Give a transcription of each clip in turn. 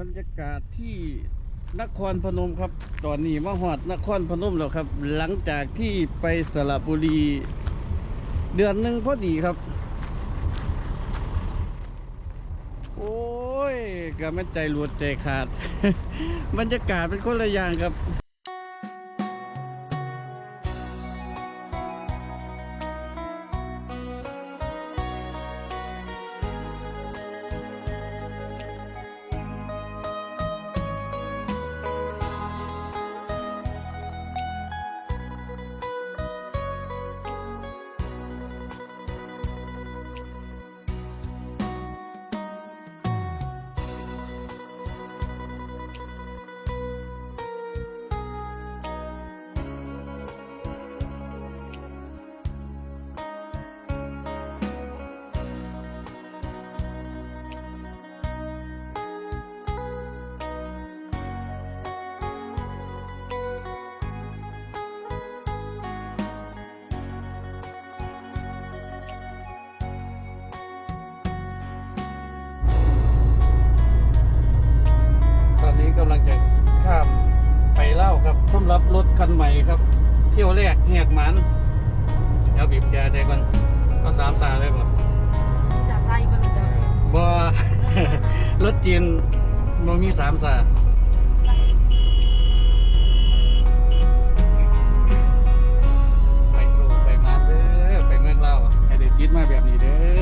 บรรยากาศที่นครพนมครับ ตอนนี้มาหอดนครพนมแล้วครับ หลังจากที่ไปสระบุรี เดือนหนึ่งพอดีครับ โอ้ยก็ไม่ใจรวดใจขาด บรรยากาศเป็นคนละอย่างครับ งจะข้ามไปเล่าวครับสำหรับรถคันใหม่ครับ เที่ยวแรกแหกหมันเดี๋ยวบีบแกใจก่อนเอาสามสาเลยบ่มีสามไส้บนเดิมบ่รถจีนบ่มีสามสาไปสู่ไปมาเด้อไปเมืองเล่าวให้ได้ติดมาแบบนี้เด้อ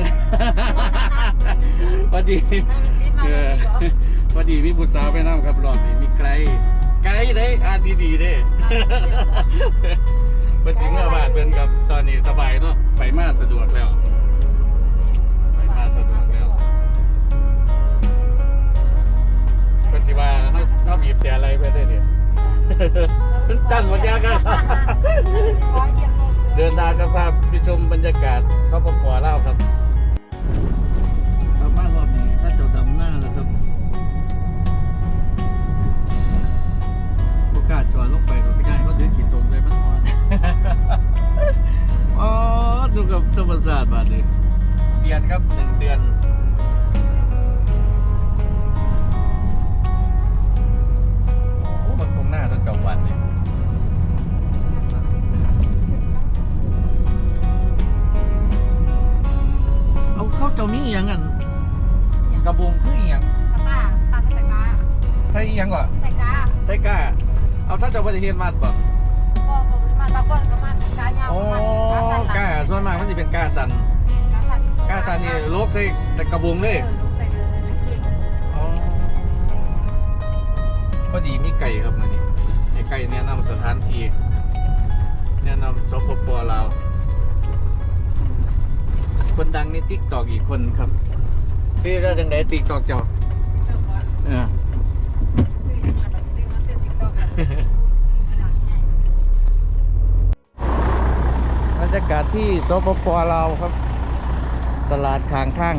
พอดี เออพอดีมีบุตรสาวไปน้ำครับรอบนี้มีไกลไกลเด้อ่านดีๆเด้เป็นจริงแล้วบ้านเพิ่นกับตอนนี้สบายเนาะไปมาสะดวกแล้วไปมาสะดวกแล้วเพิ่นสิว่าเฮาเฮาบีบแต่อะไรไปได้เนี่ยเพิ่นจันหมดยากครับเดินทางกับภาพไปชมบรรยากาศสปปลาวครับ ดือนครับหนึ่งเดือนโอ้มันตรงหน้าตั้งแต่วันเลยเอาเข้าเจ้ามีอหย่างกันกระบุงคืออหย่างตาตาใส่กาใส่อหย่างก่อนใส่กาใส่กล้าเอาถ้าเจ้าปฏิเทศมาบ่ก็มันบางคนก็มันกาเงาโอ้กล้าส่วนมากมันจะเป็นกล้าสัน กาสั่นกล้าสันนี่โลกใส่แต่กระบุงเลยใส่เค้กอ๋อพอดีมีไก่ครับมันนี่ไอ้ไก่แนะนำสถานที่แนะนำสปปลาวคนดังในติ๊กตอกอีกคนครับชื่อเรื่องจังไดติ๊กตอกเจ้าเออว่าเออ ซื้อยังไงแบบซื้อมาซื้อติ๊กต็อกแบบใหญ่ บรรยากาศที่สปปลาวครับ ตลาดขางทาง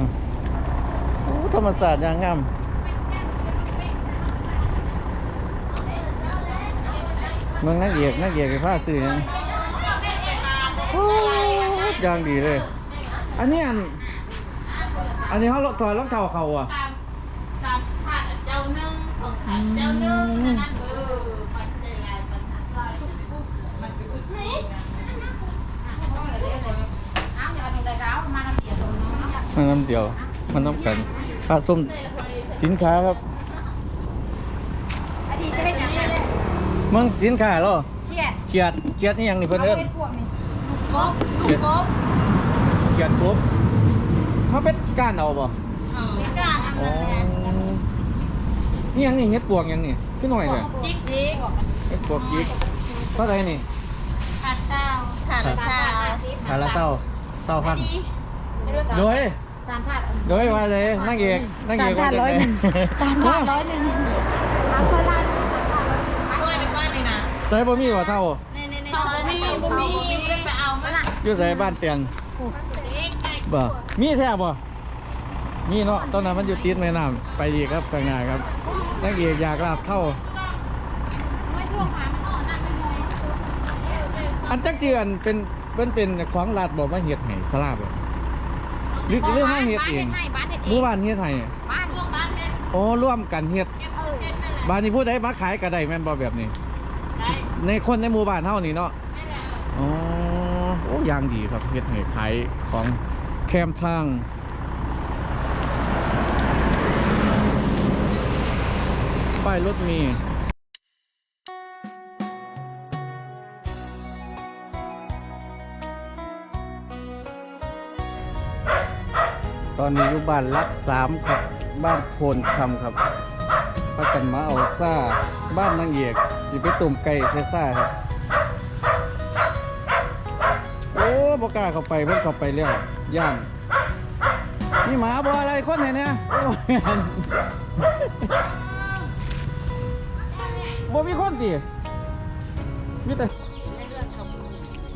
โอ้ธรรมศาสตร์อย่างงามเมืองนักเอกนักเอกไปผ้าซื้อยังโอ้อย่างดีเลย อันนี้อัน อันนี้เขาถอดรองเท้าเขาอะ สามผัดเจ้านึ่งสองผัดเจ้านึ่งอันนั้นเออมันจะลายมันมันเป็นกุศล น้ำอย่าทำอะไรแล้วมาทำเสียตรงน้อง มันน้ำเดียว มันน้ำกันผ้าส้มสินค้าครับอดีตจะให้จังเลยเมืองสินค้าเหรอเครียดเกียดเกียดนี่ยังนี่เพิ่นเอิ้นพวกนี้กบลูกกบเกียดกบเขาเป็นก้านเอาบ่มีการอันอ๋อนั้นแหละนี่ยังนี่เฮ็ดปวกยังนี่ขึ้นหน่อยเลยจิ๊กจิ๊กเฮ็ดปวกยิกเท่าไหร่นี่ผัดเช้าผัดเช้าหาละเศร้าเศร้าพันโดย สามพันโดยว่าเลยนั่งเอกนั่งเอกว่าจะไหนสามพันร้อยหนึ่งสามพันล้านก้อยไปก้อยนี่นะใส่บ่มีว่าเท่าในในในซอยนี่บ่มีไม่ได้ไปเอามาละอยู่ใส่บ้านเตียนบ่มีแท้บ่มีเนาะตอนนั้นมันอยู่ติดแม่น้ำไปดีครับข้างหน้าครับนั่งเอกอยากลาบเท่าไม่ช่วงหามันอ่อนนั่นเป็นไงอันจักเจือนเป็นเป็นเป็นของรัฐบอกว่าเฮ็ดให้สลาบเลย หรือหรือให้เฮ็ดเองบ้านเฮ็ดเอหมู่งบ้านเฮ็ดให้บ้านช่วงบ้านเพชรโอ้ร่วมกันเฮ็ดเก็บบ้านนี้พูดได้มาขายกระไดแม่นบ่แบบนี้ ได้ในคนในหมู่บ้านเฮานี่เนาะไม่แหละอ๋อโอ้ยางดีครับเฮ็ดให้ขายของแคมทางป้ายรถมี อนนี้อยู่บ้านรักสามครับ บ้านโพนคำครับพักกันมาเอาซ่า บ้านนางเอกสิไปตุ่มไก่เซซ่าครับ โอ้บกล้าเข้าไปเพิ่นเข้าไปแล้วย่านนี่หมาบ่อะไรคนไหนเนี่ยโอ้ยบ่มีคนติมีแต่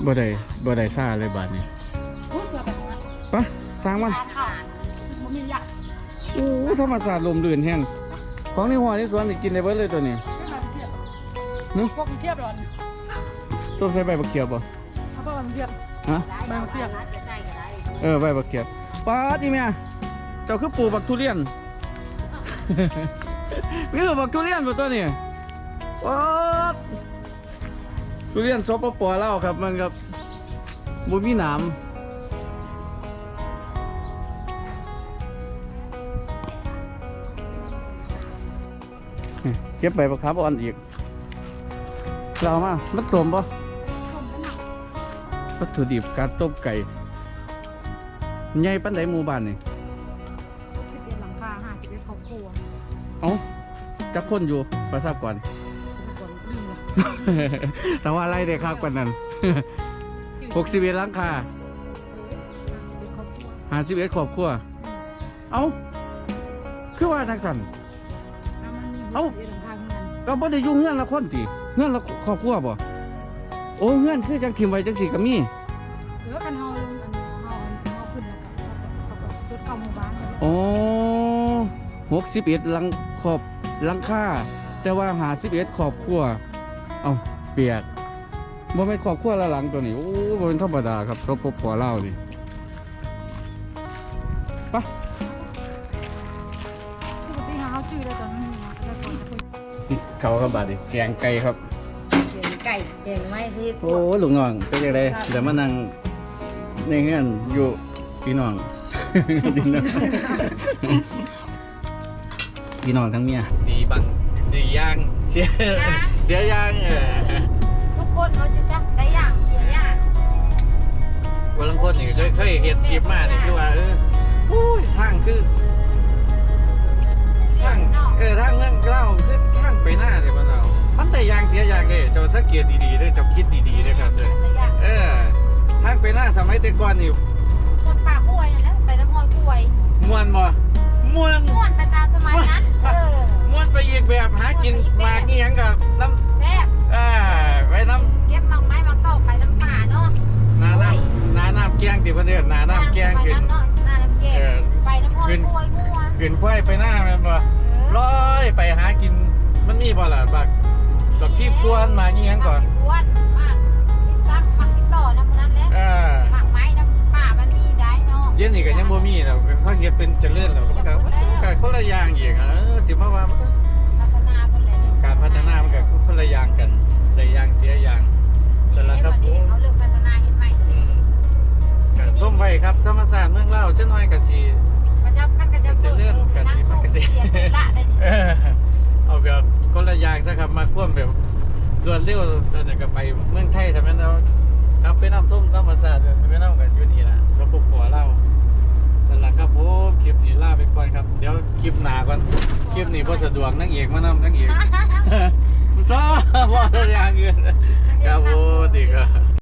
บ่ได้บ่ได้ซ่าเลยบาดนี้พูดเผื่อแบบนั้นไปะสร้างมัน มันมีอยากโอ้ธรรมศาสตร์ลมลื่นแฮงของในหัวในสวนนี่กินได้เบิดเลยตัวนี้ไม่มาเทียบหึพวกเทียบหรอนต้มใส่ใบบักเขียบบ่เขาบอกมันเทียบฮะบางเทียบเออใบบักเขียบป้าดอีแม่เจ้าคือปลูกบักทุเรียนมีแต่บักทุเรียนบ่ตัวนี้ป๊าดทุเรียนสปปลาวครับมันครับบ่มีหนาม เก็บใบบักขามอ่อนอีก เรามามันสมปะวัตถุดิบการต้มไก่ใหญ่ปันไดหมู่บ้านนี่สิบเอ็ดหลังคาห้าสิบเอ็ดครอบครัวเอ้าจักคนอยู่ประทราบก่อนทุกคนยิ่งเลยแต่ว่าอะไรเด็กครับกว่านั้นหกสิบเอ็ดหลังคาห้าสิบเอ็ดครอบครัวห้าสิบเอ็ดครอบครัวเอ้า คือว่าทักสันอะมันมี เอ้าหกสิบเอ็ดหลังคาเงินก็บ่ได้อยู่เงื่อนละคนติเงื่อนละครอบครัวบ่โอ้เงื่อนคือจังทิมไว้จังสี่ก็มีเหลือกันเฮาลงอันนี้เฮาอันเฮาขึ้นแล้วก็เขาก็ชุดเก่าหมู่บ้านเนี่ยโอ้หกสิบเอ็ดหลังขอบหลังคาแต่ว่าหาสิบเอ็ดขอบครัว เอ้าเปียกบ่เป็นขอบครัวละหลังตัวนี้โอ้บ่เป็นธรรมดาครับสปปลาวนี่ เขาก็บาดดิแกงไก่ครับเก่งไก่เก่งไหมที่โอ้ลุงน้องเป็นยังไงเดี๋ยวมานั่งในเงื่อนอยู่พี่น้อง พี่น้องพี่น้องทั้งเมียดีบังดีย่างเสียเสียย่างเออทุกคนเขาจะชักได้อย่างเสียอย่างวันลังคนนี่เคยเคยเห็นคลิปมานี่คือว่าเออโอ้ยทางคือทางเนาะเออทางเรื่องเล่าคือทางไปหน้าเลยมันเอามันแต่ยางเสียยางเลยเจ้าสังเกตดีๆเด้อเจ้าคิดดีๆเด้อครับเด้อแต่อย่างเออทางไปหน้าสมัยแต่ก่อนนี่คนปากป่วยนะไปตะพอยป่วยมวนบ่มวนม่วนไปตามสมัยนั้นเออมวนไปอีกแบบหากินหมากอีหยังกับน้แซ่บำอ่าไว้น้เก็บมังไม้มังเต้าไปน้ำป่าเนาะำนาน้ำนาน้ำแกงติประเทศนาน้ำแกงไปขึ้นนั้นเนาะหน้าน้ำแกงเออไปน้ำพอยป่วยงัวขึ้นควายไปหน้าแมันบ่ เออร้อยไปหากินมันมีบ่ล่ะบักบักพี่พวนหมากอีหยังก่อนพวนมากติดตักมักติดต่อนะพวกนั้นแหละเออ หมากไม้น้ำป่ามันมีได้เนาะเย็นนี่ก็ยังบ่มีแล้วเขาเฮ็ดเป็นเจริญแล้วก็ก็คนละอย่างอีกเออสิมาว่ามันก็ ละอย่างซะครับ มาควบแบบรวดเร็วแล้วก็ไปเมืองไทยทำไมเราเอาไปน้ำท่มธรรมศาสตร์ทำไมเรากันอยู่นี่ล่ะสปปลาวสำหรับครับผมคลิปนี้ลาไปก่อนครับ เดี๋ยวคลิปหน้าก่อนคลิปนี้พอสะดวกนั่งเอกมานำนั่งเอกซ้อว่าอย่างอื่นครับผมดีครับ